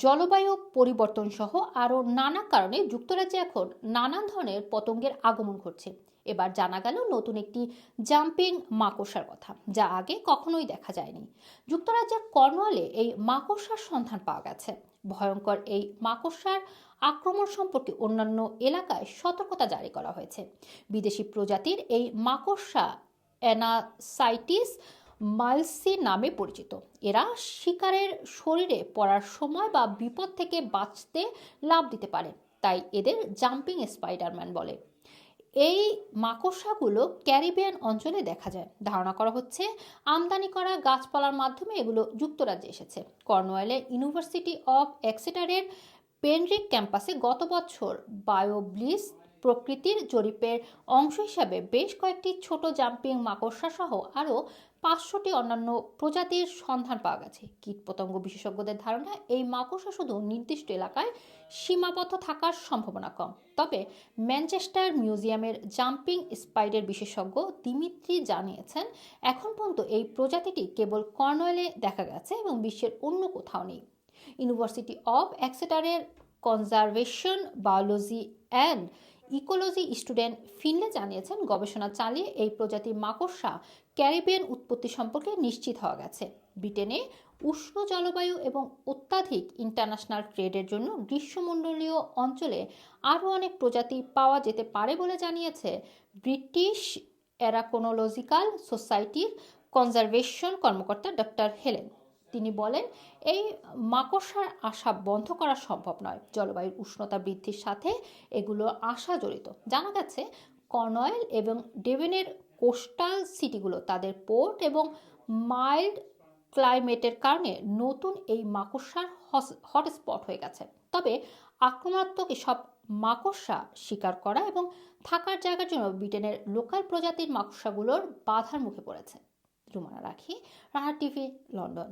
জলবায়ু পরিবর্তন সহ আরও নানা কারণে যুক্তরাজ্যে এখন নানান ধরনের পতঙ্গের আগমন ঘটছে। এবার জানা গেল নতুন একটি জাম্পিং মাকড়সার কথা, যা আগে কখনোই দেখা যায়নি। যুক্তরাজ্যের কর্নওয়ালে এই মাকড়সার সন্ধান পাওয়া গেছে। ভয়ঙ্কর এই মাকড়সার আক্রমণ সম্পর্কে অন্যান্য এলাকায় সতর্কতা জারি করা হয়েছে। বিদেশি প্রজাতির এই মাকড়সা অ্যানাসাইটিস মাইলসি নামে পরিচিত। এরা শিকারের শরীরে পড়ার সময় বা বিপদ থেকে বাঁচতে লাভ দিতে পারে, তাই এদের জাম্পিং স্পাইডারম্যান বলে। এই মাকড়সাগুলো ক্যারিবিয়ান অঞ্চলে দেখা যায়। ধারণা করা হচ্ছে, আমদানি করা গাছপালার মাধ্যমে এগুলো যুক্তরাজ্যে এসেছে। কর্নওয়ালে ইউনিভার্সিটি অফ এক্সেটারের পেনরিক ক্যাম্পাসে গত বছর বায়োব্লিস প্রকৃতির জরিপের অংশ হিসাবে বেশ কয়েকটি ছোট জাম্পিং মাকড়সা সহ আরও পাঁচশোটি অন্যান্য প্রজাতির সন্ধান পাওয়া গেছে। কীটপতঙ্গ বিশেষজ্ঞদের ধারণা, এই মাকড়সা শুধু নির্দিষ্ট এলাকায় সীমাবদ্ধ থাকার সম্ভাবনা কম। তবে ম্যানচেস্টার মিউজিয়ামের জাম্পিং স্পাইডার বিশেষজ্ঞ দিমিত্রি জানিয়েছেন, এখন পর্যন্ত এই প্রজাতিটি কেবল কর্নওয়েলে দেখা গেছে এবং বিশ্বের অন্য কোথাও নেই। University of অ্যাক্সেটারের conservation biology and ecology student Finley জানিয়েছেন, গবেষণা চালিয়ে এই প্রজাতির মাকড়সা ক্যারিবিয়ান উৎপত্তি সম্পর্কে নিশ্চিত হওয়া গেছে। ব্রিটেনে উষ্ণ জলবায়ু এবং অত্যাধিক ইন্টারন্যাশনাল ট্রেডের জন্য গ্রীষ্মমণ্ডলীয় অঞ্চলে আরও অনেক প্রজাতি পাওয়া যেতে পারে বলে জানিয়েছে ব্রিটিশ অ্যারাকোনোলজিক্যাল সোসাইটির কনজারভেশন কর্মকর্তা ডক্টর হেলেন। তিনি বলেন, এই মাকড়সার আশা বন্ধ করা সম্ভব নয়। জলবায়ুর উষ্ণতা বৃদ্ধির সাথে এগুলো আশা জড়িত জানা গেছে, কর্নওয়েল এবং ডেভেনের কোস্টাল সিটিগুলো তাদের পোর্ট এবং মাইল্ড ক্লাইমেটের কারণে নতুন এই মাকড়সার হটস্পট হয়ে গেছে। তবে আক্রমণাত্মক এসব মাকড়সা শিকার করা এবং থাকার জায়গার জন্য ব্রিটেনের লোকাল প্রজাতির মাকড়সাগুলোর বাধার মুখে পড়েছে। রুমানা রাখি রাহা টিভি, লন্ডন।